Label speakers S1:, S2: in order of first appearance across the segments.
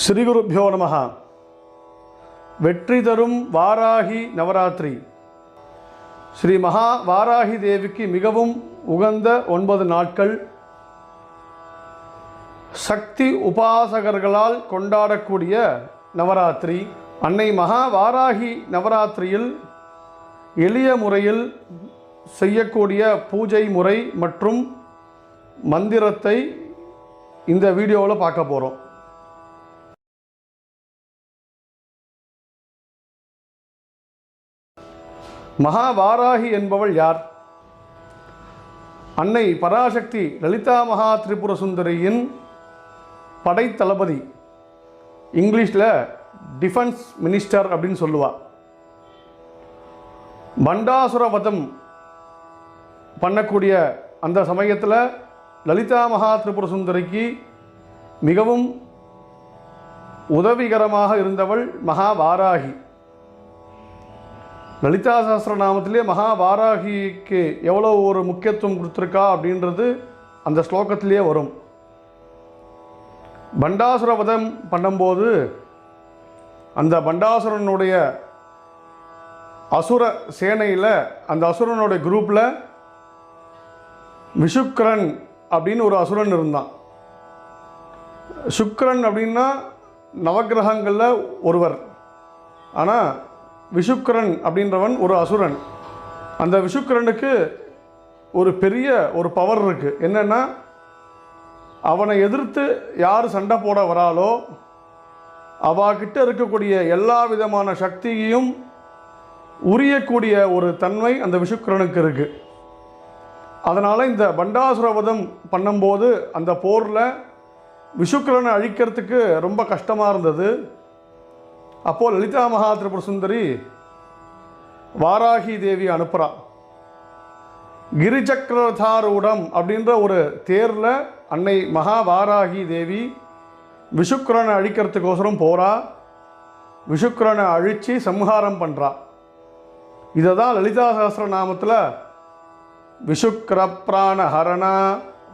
S1: ஸ்ரீகுருப்போ நம வெற்றி தரும் வாராகி நவராத்திரி. ஸ்ரீ மகா வாராகி தேவிக்கு மிகவும் உகந்த ஒன்பது நாட்கள். சக்தி உபாசகர்களால் கொண்டாடக்கூடிய நவராத்திரி. அன்னை மகா வாராகி நவராத்திரியில் எளிய முறையில் செய்யக்கூடிய பூஜை முறை மற்றும் மந்திரத்தை இந்த வீடியோவில் பார்க்க போகிறோம் மகாவாராகி என்பவள் யார்? அன்னை பராசக்தி லலிதா மகா திரிபுர சுந்தரியின் படைத்தளபதி இங்கிலீஷில் டிஃபென்ஸ் மினிஸ்டர் அப்படின்னு சொல்லுவா. பண்டாசுர வதம் பண்ணக்கூடிய அந்த சமயத்தில் லலிதா மகா திரிபுர சுந்தரிக்கு மிகவும் உதவிகரமாக இருந்தவள் மகாவாராகி. லலிதா சஹஸ்ரநாமத்திலே மகாவாராகிக்கு எவ்வளோ ஒரு முக்கியத்துவம் கொடுத்துருக்கா அப்படின்றது அந்த ஸ்லோகத்திலேயே வரும். பண்டாசுர வதம் பண்ணும்போது அந்த பண்டாசுரனுடைய அசுர சேனையில் அந்த அசுரனுடைய குரூப்பில் விஷுக்கரன் அப்படின்னு ஒரு அசுரன் இருந்தான். சுக்கரன் அப்படின்னா நவக்கிரகங்களில் ஒருவர். ஆனால் விஷுக்கரன் அப்படின்றவன் ஒரு அசுரன். அந்த விஷுக்கரனுக்கு ஒரு பெரிய ஒரு பவர் இருக்குது என்னென்னா அவனை எதிர்த்து யார் சண்டை போட வராலோ அவாகிட்ட இருக்கக்கூடிய எல்லா விதமான சக்தியையும் உரியக்கூடிய ஒரு தன்மை அந்த விஷுக்கரனுக்கு இருக்குது அதனால் இந்த பண்டாசுரவதம் பண்ணும்போது அந்த போரில் விஷுக்கரனை அழிக்கிறதுக்கு ரொம்ப கஷ்டமாக இருந்தது. அப்போது லலிதா மகா திரிபுர சுந்தரி வாராகி தேவி அனுப்புகிறா கிரிச்சக்கரதாரூடம் அப்படின்ற ஒரு தேரில் அன்னை மகா வாராகி தேவி விஷுக்கரனை அழிக்கிறதுக்கோசரம் போகிறா விஷுக்கரனை அழித்து சம்ஹாரம் பண்ணுறா இதை தான் லலிதா சஹஸ்ரநாமத்தில் விஷுக்கர பிராண ஹரணா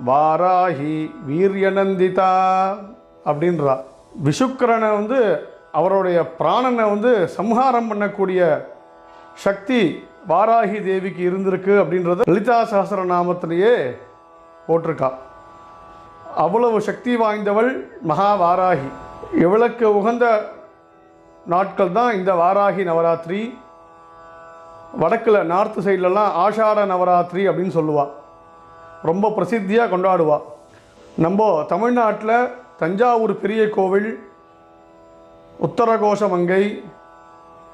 S1: வாராகி வீரியநந்திதா அப்படின்றா. விஷுக்கரனை வந்து அவருடைய பிராணனை வந்து சம்ஹாரம் பண்ணக்கூடிய சக்தி வாராகி தேவிக்கு இருந்திருக்கு அப்படின்றத லலிதா சஹஸ்ர நாமத்திலேயே போட்டிருக்கா. அவ்வளவு சக்தி வாய்ந்தவள் மகா வாராகி. இவளுக்கு உகந்த நாட்கள் தான் இந்த வாராகி நவராத்திரி. வடக்கில் நார்த்து சைட்லலாம் ஆஷாட நவராத்திரி அப்படின்னு சொல்லுவாள் ரொம்ப பிரசித்தியாக கொண்டாடுவாள் நம்ம தமிழ்நாட்டில் தஞ்சாவூர் பெரிய கோவில் உத்தரகோஷமங்கை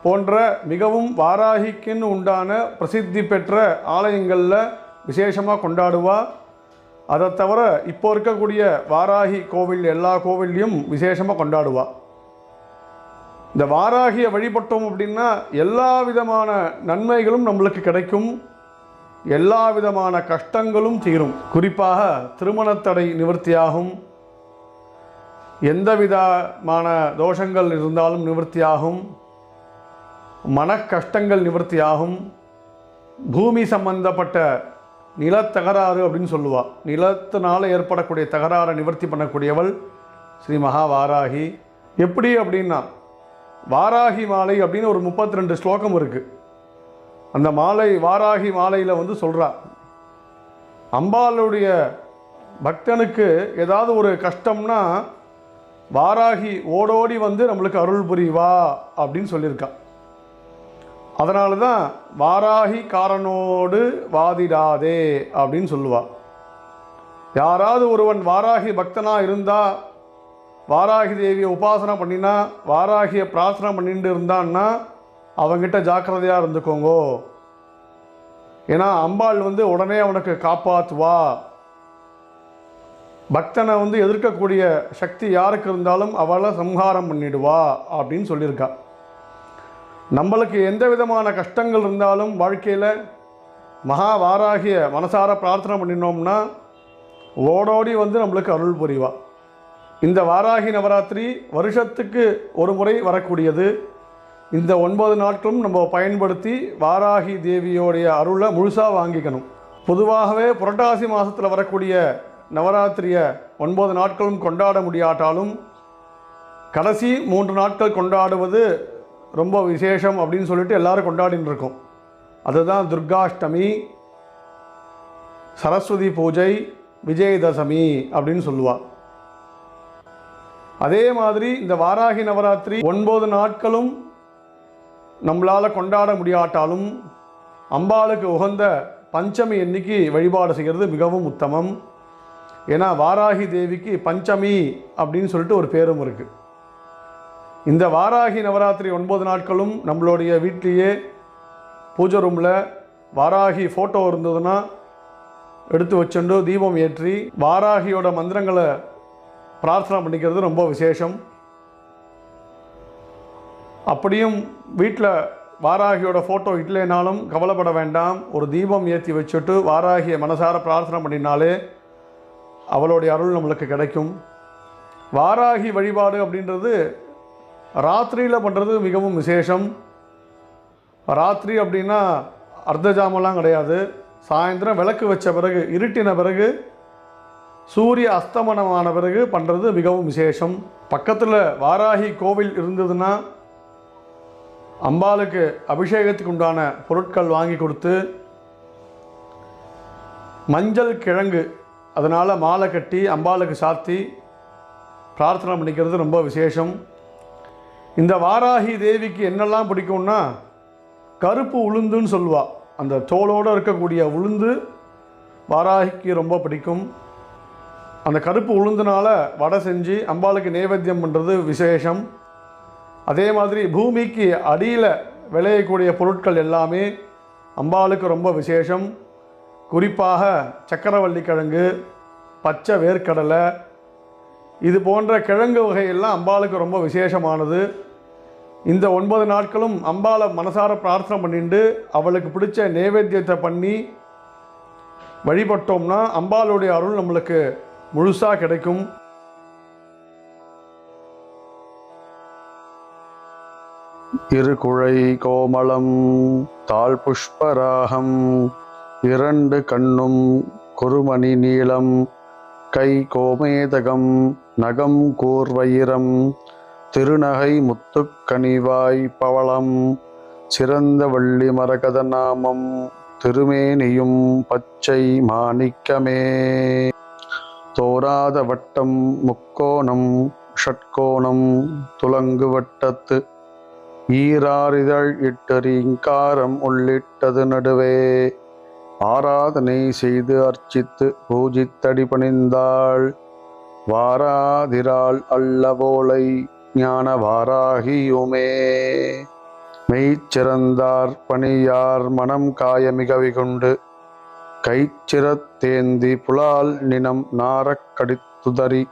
S1: போன்ற மிகவும் வாராகிக்குன்னு உண்டான பிரசித்தி பெற்ற ஆலயங்களில் விசேஷமாக கொண்டாடுவா. அதை தவிர இப்போ இருக்கக்கூடிய வாராகி கோவில் எல்லா கோவில்லையும் விசேஷமாக கொண்டாடுவா. இந்த வாராகியை வழிபட்டோம் அப்படின்னா எல்லா விதமான நன்மைகளும் நம்மளுக்கு கிடைக்கும். எல்லா விதமான கஷ்டங்களும் தீரும். குறிப்பாக திருமணத்தடை நிவர்த்தியாகும். எந்த விதமான தோஷங்கள் இருந்தாலும் நிவர்த்தியாகும் மன கஷ்டங்கள் நிவர்த்தியாகும். பூமி சம்பந்தப்பட்ட நிலத்தகராறு அப்படின்னு சொல்லுவாள் நிலத்தினால் ஏற்படக்கூடிய தகராறை நிவர்த்தி பண்ணக்கூடியவள் ஸ்ரீ மகா வாராகி எப்படி அப்படின்னா வாராகி மாலை அப்படின்னு ஒரு முப்பத்தி ரெண்டு ஸ்லோகம் இருக்குது அந்த மாலை வாராகி மாலையில் வந்து சொல்கிறா அம்பாளுடைய பக்தனுக்கு ஏதாவது ஒரு கஷ்டம்னா வாராகி ஓடோடி வந்து நம்மளுக்கு அருள் புரிவா அப்படின்னு சொல்லியிருக்கா. அதனால தான் வாராகி காரனோடு வாதிடாதே அப்படின்னு சொல்லுவா. யாராவது ஒருவன் வாராகி பக்தனாக இருந்தால் வாராகி தேவியை உபாசனை பண்ணினா வாராகியை பிரார்த்தனை பண்ணிட்டு இருந்தான்னா அவங்கிட்ட ஜாக்கிரதையாக இருந்துக்கோங்கோ. ஏன்னா அம்பாள் வந்து உடனே அவனுக்கு காப்பாற்றுவா பக்தனை வந்து எதிர்க்கக்கூடிய சக்தி யாருக்கு இருந்தாலும் அவளை சம்ஹாரம் பண்ணிடுவா அப்படின்னு சொல்லியிருக்கா. நம்மளுக்கு எந்த விதமான கஷ்டங்கள் இருந்தாலும் வாழ்க்கையில் மகா வாராகிய மனசார பிரார்த்தனை பண்ணினோம்னா ஓடோடி வந்து நம்மளுக்கு அருள் புரிவா. இந்த வாராகி நவராத்திரி வருஷத்துக்கு ஒரு முறை வரக்கூடியது. இந்த ஒன்பது நாட்களும் நம்ம பயன்படுத்தி வாராகி தேவியோடைய அருளை முழுசாக வாங்கிக்கணும். பொதுவாகவே புரட்டாசி மாதத்தில் வரக்கூடிய நவராத்திரியை ஒன்பது நாட்களும் கொண்டாட முடியாட்டாலும் கடைசி மூன்று நாட்கள் கொண்டாடுவது ரொம்ப விசேஷம் அப்படின்னு சொல்லிட்டு எல்லோரும் கொண்டாடின்னு இருக்கோம். அதுதான் துர்காஷ்டமி சரஸ்வதி பூஜை விஜயதசமி அப்படின்னு சொல்லுவாள் அதே மாதிரி இந்த வாராகி நவராத்திரி ஒன்பது நாட்களும் நம்மளால் கொண்டாட முடியாட்டாலும் அம்பாளுக்கு உகந்த பஞ்சமி எண்ணிக்கை வழிபாடு செய்கிறது மிகவும் உத்தமம். ஏன்னா வாராகி தேவிக்கு பஞ்சமி அப்படின்னு சொல்லிட்டு ஒரு பேரும் இருக்குது இந்த வாராகி நவராத்திரி ஒன்பது நாட்களும் நம்மளுடைய வீட்லேயே பூஜை ரூமில் வாராகி ஃபோட்டோ இருந்ததுன்னா எடுத்து வச்சுண்டு தீபம் ஏற்றி வாராகியோட மந்திரங்களை பிரார்த்தனை பண்ணிக்கிறது ரொம்ப விசேஷம். அப்படியும் வீட்டில் வாராகியோட ஃபோட்டோ இல்லைனாலும் கவலைப்பட வேண்டாம். ஒரு தீபம் ஏற்றி வச்சுட்டு வாராகியை மனசார பிரார்த்தனை பண்ணினாலே அவளுடைய அருள் நம்மளுக்கு கிடைக்கும். வாராகி வழிபாடு அப்படின்றது ராத்திரியில் பண்ணுறது மிகவும் விசேஷம். ராத்திரி அப்படின்னா அர்த்த ஜாமெல்லாம் கிடையாது. சாயந்தரம் விளக்கு வச்ச பிறகு இருட்டின பிறகு சூரிய அஸ்தமனமான பிறகு பண்ணுறது மிகவும் விசேஷம். பக்கத்தில் வாராகி கோவில் இருந்ததுன்னா அம்பாளுக்கு அபிஷேகத்துக்கு உண்டான பொருட்கள் வாங்கி கொடுத்து மஞ்சள் கிழங்கு அதனால் மாலை கட்டி அம்பாளுக்கு சாத்தி பிரார்த்தனை பண்ணிக்கிறது ரொம்ப விசேஷம். இந்த வாராகி தேவிக்கு என்னெல்லாம் பிடிக்கும்னா கருப்பு உளுந்துன்னு சொல்லுவாள் அந்த தோலோடு இருக்கக்கூடிய உளுந்து வாராகிக்கு ரொம்ப பிடிக்கும். அந்த கருப்பு உளுந்துனால வடை செஞ்சு அம்பாளுக்கு நைவேத்தியம் பண்ணுறது விசேஷம். அதே மாதிரி பூமிக்கு அடியில் விளையக்கூடிய பொருட்கள் எல்லாமே அம்பாளுக்கு ரொம்ப விசேஷம். குறிப்பாக சக்கரவள்ளி கிழங்கு பச்சை வேர்க்கடலை இது போன்ற கிழங்கு வகையெல்லாம் அம்பாளுக்கு ரொம்ப விசேஷமானது. இந்த ஒன்பது நாட்களும் அம்பாளை மனசார பிரார்த்தனை பண்ணிட்டு அவளுக்கு பிடிச்ச நைவேத்தியத்தை பண்ணி வழிபட்டோம்னா அம்பாளுடைய அருள் நம்மளுக்கு முழுசாக கிடைக்கும்.
S2: இருகுழை கோமளம் தாழ் புஷ்பராகம் இரண்டு கண்ணும் குறுமணி நீளம் கை கோமேதகம் நகம் கூர்வயிரம் திருநகை முத்துக்கனிவாய் பவளம் சிறந்த வள்ளி மரகத நாமம் திருமேனியும் பச்சை மாணிக்கமே. தோராத வட்டம் முக்கோணம் ஷட்கோணம் துலங்கு வட்டத்து ஈராறிதழ் இட்டரீங்காரம் உள்ளிட்டது நடுவே. ஆராதனை செய்து அர்ச்சித்து பூஜித்தடி பணிந்தாள். வாராதிராள் அல்லவோளை ஞான வாராகியுமே மெய்ச்சிறந்தார் பணியார் மனம் காயமிக விகுண்டு கைச்சிரத்தேந்தி புலால் நினம் நாரக் கடித்துதறி.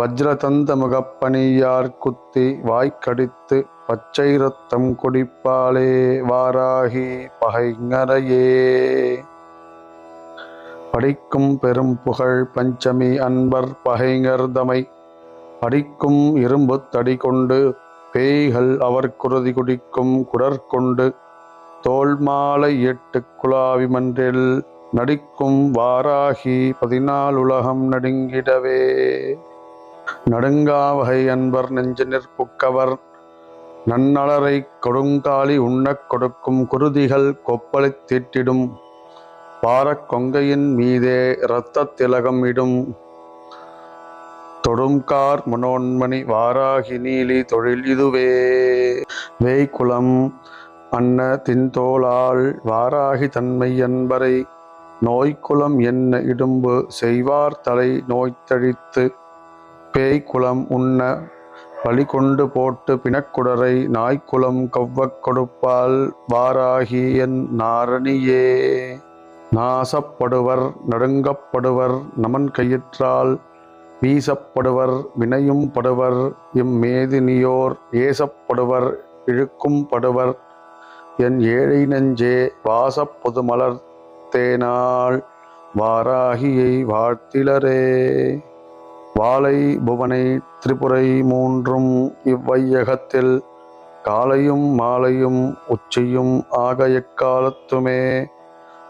S2: வஜ்ரதந்த முகப்பணியார் குத்தி வாய்க்கடித்து பச்சை ரத்தம் குடிப்பாளே வாராகி பகைங்கரையே. படிக்கும் பெரும் புகழ் பஞ்சமி அன்பர் பகைங்கர்தமை படிக்கும் இரும்பு தடி கொண்டு பேய்கள் அவர் குருதி குடிக்கும் குடற்கொண்டு தோல் மாலை எட்டு குலாவி மன்றில் நடிக்கும் வாராகி பதினாலு உலகம் நடுங்கிடவே. நடுங்காவகை அன்பர் நெஞ்சு நிற்புக்கவர் நன்னலரை கொடுங்காலி உண்ணக் கொடுக்கும் குருதிகள் கொப்பளித் தீட்டிடும் பாரக்கொங்கையின் மீதே இரத்த திலகம் இடும். தொடும்கார் மனோன்மணி வாராகி நீலி தொழில் இதுவே. வேய்குளம் அன்ன தின்தோளால் வாராகி தன்மை என்பரை. நோய்க்குலம் என்ன இடும்பு செய்வார் தலை நோய்த்தழித்து. பேய்க்குளம் உண்ண வழி கொண்டு போட்டு பிணக்குடரை நாய்க்குலம் கவ்வக் கொடுப்பால் வாராகி என் நாரணியே. நாசப்படுவர் நடுங்கப்படுவர் நமன் கையிற்றால் வீசப்படுவர் வினையும் படுவர் இம்மேதினியோர் ஏசப்படுவர் இழுக்கும் படுவர். என் ஏழை நெஞ்சே வாசப்பொது பொதுமலர் வாராகியை வாழ்த்திலரே. வாழை புவனை திரிபுரை மூன்றும் இவ்வையகத்தில் காலையும் மாலையும் உச்சியும் ஆக எக்காலத்துமே.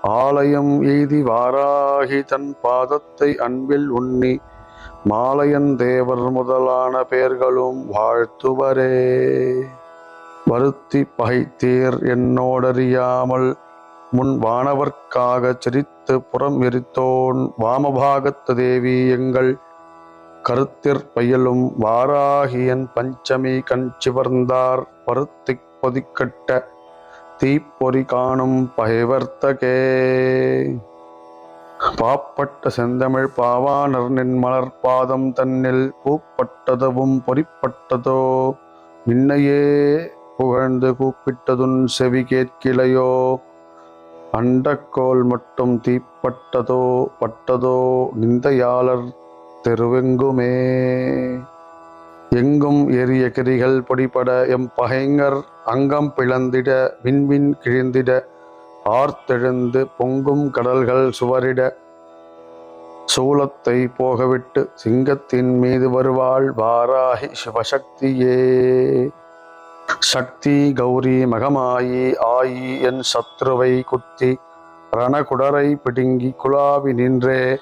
S2: ஆலயம் எய்தி வாராகி தன் பாதத்தை அன்பில் உண்ணி மாலையன் தேவர் முதலான பெயர்களும் வாழ்த்துவரே. வருத்தி பகைத்தீர் என்னோடறியாமல் முன் வானவர்க்காக சிரித்து புறம் எரித்தோன் வாமபாகத்த தேவி எங்கள் கருத்திற் பயிலும் வாராகியன் பஞ்சமி கண் சிவர்ந்தார் பருத்திக் பொதிக்கட்ட தீப்பொறி காணும் பகைவர்த்தகே. பாப்பட்ட செந்தமிழ் பாவாணர் நின் மலர் பாதம் தன்னில் பூப்பட்டதவும் பொறிப்பட்டதோ? மின்னையே புகழ்ந்து கூப்பிட்டதுன் செவி கேட்கிலையோ? அண்டக்கோல் மட்டும் தீப்பட்டதோ பட்டதோ? நிந்தையாளர் தெருவெங்குமே. எங்கும் எரிய கிரிகள் பொடிபட எம் பகைஞர் அங்கம் பிளந்திட விண்வின் கிழிந்திட ஆர்த்தெழுந்து பொங்கும் கடல்கள் சுவரிட சூலத்தை போகவிட்டு சிங்கத்தின் மீது வருவாள் வாராகி சிவசக்தியே. சக்தி கௌரி மகமாயி ஆயி என் சத்ருவை குத்தி ரணகுடரை பிடுங்கி குலாவி நின்றே.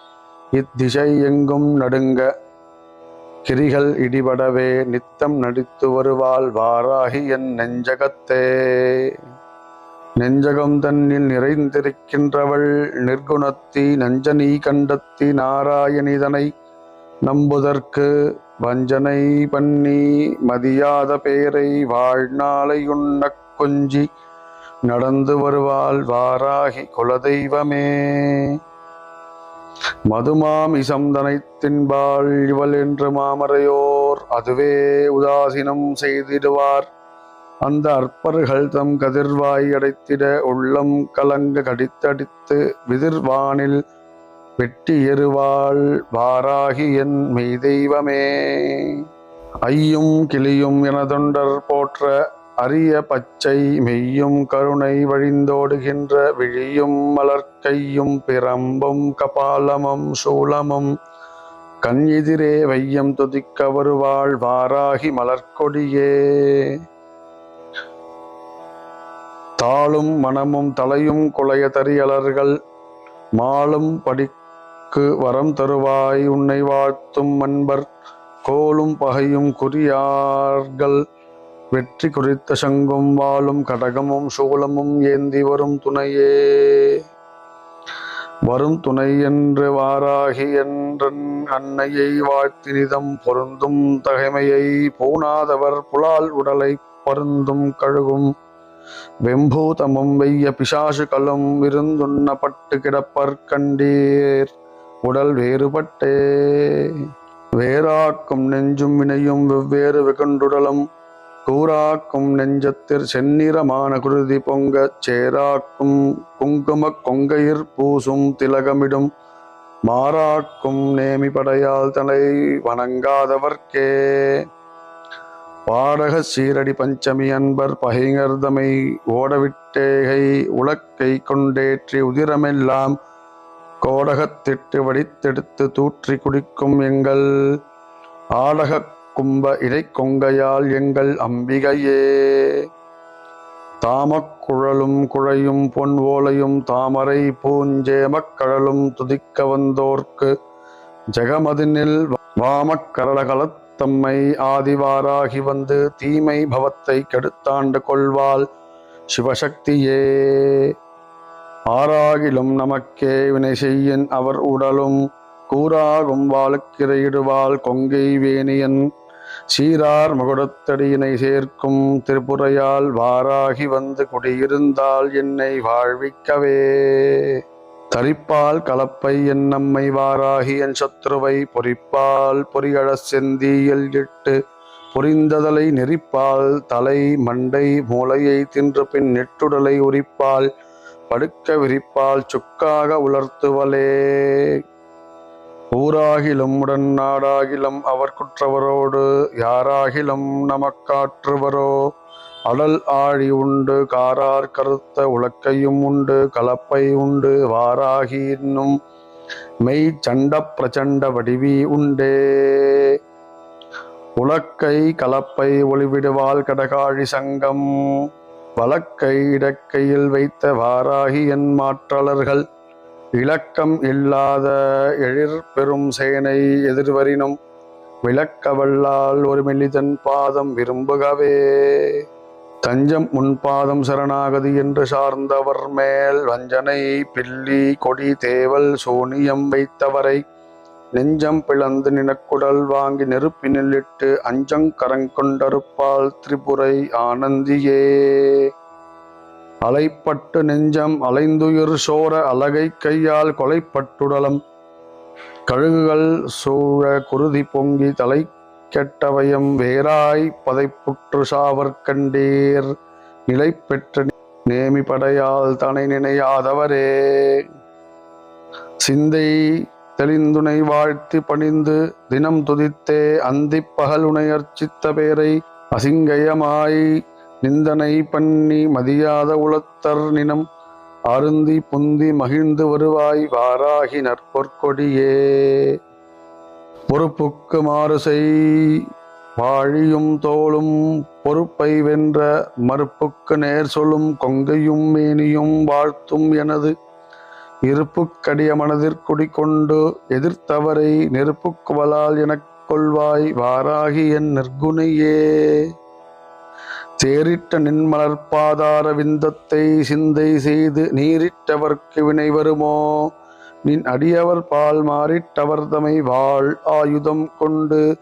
S2: இத்திசை எங்கும் நடுங்க கிரிகள் இடிபடவே நித்தம் நடித்து வருவாள் வாராகி என் நெஞ்சகத்தே. நெஞ்சகம் தன்னில் நிறைந்திருக்கின்றவள் நிர்குணத்தி நஞ்சனி கண்டத்தி நாராயணிதனை நம்புதற்கு வஞ்சனை பண்ணி மதியாத பேரை வாழ்நாளையுண்ணக் கொஞ்சி நடந்து வருவாள் வாராகி குலதெய்வமே. மதுமாம் இசந்தனை தின்பாள் இவள் என்று மாமரையோர் அதுவே உதாசீனம் செய்திடுவார். அந்த அற்பர்கள் தம் கதிர்வாய் அடைத்திட உள்ளம் கலங்க கடித்தடித்து விதிர்வானில் வெட்டி எறுவாள் வாராகி என் மெய்தெய்வமே. ஐயும் கிளியும் என தொண்டர் போற்ற அரிய பச்சை மெய்யும் கருணை வழிந்தோடுகின்ற விழியும் மலர்க்கையும் பிரம்பும் கபாலமும் சூலமும் கண் எதிரே வையம் துதிக்க வருவாள் வாராகி மலர்க்கொடியே தாளும் மனமும் தலையும் குலைய தரியலர்கள் மாலும் படிக்கு வரம் தருவாய் உன்னை வாழ்த்தும் அன்பர் கோலும் பகையும் குறியார்கள். வெற்றி குறித்த சங்கும் வாளும் கடகமும் சூலமும் ஏந்தி வரும் துணையே. வரும் துணை என்று வாராகி என்றன் அன்னையை வாழ்த்தினிதம் பொருந்தும் தகைமையை பூணாதவர் புலால் உடலை பருந்தும் கழுகும். வெம்பூதமும் வெய்ய பிசாசு களும் விருந்துண்ணப்பட்டு கிடப்பர் கண்டீர். உடல் வேறுபட்டே. வேறாக்கும் நெஞ்சும் வினையும் வெவ்வேறு வெகுண்டுடலும். கூறாக்கும் நெஞ்சத்திற் செந்நிறமான குருதி பொங்கச் சேராக்கும் குங்குமக் கொங்கையிற் பூசும் திலகமிடும் மாறாக்கும் நேமி படையால் தலை வணங்காதவர்க்கே. பாடக சீரடி பஞ்சமி அன்பர் பகைங்கர்தமை ஓடவிட்டேகை உலக்கை கொண்டேற்றி உதிரமெல்லாம் கோடகத்திட்டு வடித்தெடுத்து தூற்றி குடிக்கும் எங்கள் ஆடகக் கும்ப இடைக்கொங்கையால் எங்கள் அம்பிகையே. தாமக்குழலும் குழையும் பொன் ஓலையும் தாமரை பூஞ்சேமக்கழலும் துதிக்க வந்தோர்க்கு ஜெகமதினில் வாமக்கரளகலத்தம்மை ஆதிவாராகி வந்து தீமை பவத்தை கெடுத்தாண்டு கொள்வாள் சிவசக்தியே. ஆறாகிலும் நமக்கே வினை செய்யின் அவர் உடலும் கூறாகும் வாளுக்கிரையிடுவாள் கொங்கை வேணியன். சீரார் மகுடத்தடியினை சேர்க்கும் திருப்புறையால் வாராகி வந்து குடியிருந்தால் என்னை வாழ்விக்கவே. தரிப்பால் கலப்பை என் நம்மை வாராகி என் சத்ருவை பொறிப்பால் பொறியழச் செந்தியில் இட்டு புரிந்ததலை நெறிப்பால் தலை மண்டை மூளையை தின்று பின் நெட்டுடலை உரிப்பால் படுக்க விரிப்பால் சுக்காக உலர்த்துவலே. ஊராகிலும் உடன் நாடாகிலும் அவர் குற்றவரோடு யாராகிலும் நமக்காற்றுவரோ? அடல் ஆழி உண்டு காரார் கருத்த உலக்கையும் உண்டு கலப்பை உண்டு வாராகி இன்னும் மெய் சண்ட பிரச்சண்ட வடிவி உண்டே. உலக்கை கலப்பை ஒளிவிடுவாள் கடகாழி சங்கம் வலக்கை இடக்கையில் வைத்த வாராகி என் மாற்றலர்கள் இலக்கம் இல்லாத எழிர் பெரும் சேனை எதிர்வரினும் விளக்கவல்லால் ஒரு மெல்லிதன் பாதம் விரும்புகவே. தஞ்சம் முன்பாதம் சரணாகதி என்று சார்ந்தவர் மேல் வஞ்சனை பில்லி கொடி தேவல் சூனியம் வைத்தவரை நெஞ்சம் பிளந்து நினக்குடல் வாங்கி நெருப்பினிலிட்டு அஞ்சங் கரங்கொண்டறுப்பால் திரிபுரை ஆனந்தியே. அலைப்பட்டு நெஞ்சம் அலைந்துயிர் சோர அலகை கையால் கொலைப்பட்டுடலம். கழுகுகள் சூழ குருதி பொங்கி தலை கெட்டவயம் வேராய் பதைப்புற்று சாவற்கண்டீர் நிலை பெற்ற நேமி படையால் தனை நினையாதவரே. சிந்தை தெளிந்துனை வாழ்த்தி பணிந்து தினம் துதித்தே அந்திப்பகல் பகலுனை அர்ச்சித்த பேரை அசிங்கயமாய் நிந்தனை பண்ணி மதியாத உளத்தர் நினம் அருந்தி புந்தி மகிழ்ந்து வருவாய் வாராகி நற்பொற்கொடியே. பொறுப்புக்கு மாறு செய் வாழியும் தோளும் பொறுப்பை வென்ற மறுப்புக்கு நேர் சொல்லும் கொங்கையும் மேனியும் வாழ்த்தும் எனது இருப்புக்கடிய மனதிற்குடி கொண்டு எதிர்த்தவரை நெருப்புக்குவலால் எனக் கொள்வாய் வாராகி என் தேறிட்ட தேரிட்ட நின்மலர்பாதார விந்தத்தை சிந்தை செய்து நீரிட்டவர்க்கு வினை வருமோ? நின் அடியவர் பால் மாறிட்டவர் தமை வாழ் ஆயுதம் கொண்டு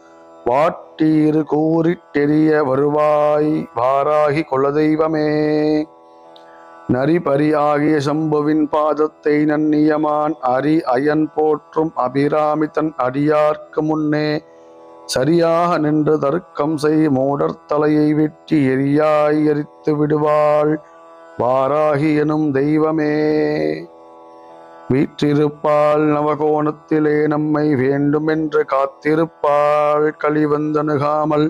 S2: வாட்டீறு கூறிட்டெரிய வருவாய் வாராகி குலதெய்வமே. நரிபரி ஆகிய சம்புவின் பாதத்தை நன்னியமான் அரி அயன் போற்றும் அபிராமி தன் அடியார்க்கு முன்னே சரியாக நின்று தர்க்கம் செய் மூடர் தலையை வெட்டி எரியாய் எரித்து விடுவாள். வாராகி எனும் தெய்வமே. வீற்றிருப்பாள் நவகோணத்திலே நம்மை வேண்டுமென்று காத்திருப்பாள். கழிவந்தணுகாமல்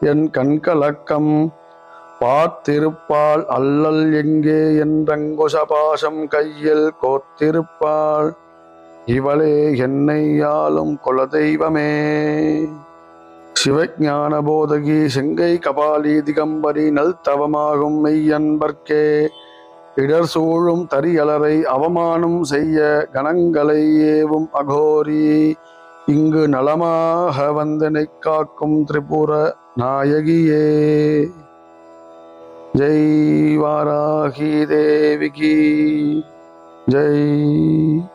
S2: என் கண்கலக்கம் பார்த்திருப்பாள். அல்லல் எங்கே என்றங்குஷபாசம் கையில் கோத்திருப்பாள். இவளே என்னை ஆளும் குலதெய்வமே. சிவஞான போதகி செங்கை கபாலி திகம்பரி நல் தவமாகும் மெய்யன்பர்க்கே. இடர் சூழும் தரியலரை அவமானம் செய்ய கணங்களை ஏவும் அகோரி. இங்கு நலமாக வந்தனை காக்கும் திரிபுர நாயகியே. ஜெய் வாராகி தேவிகி. ஜெய்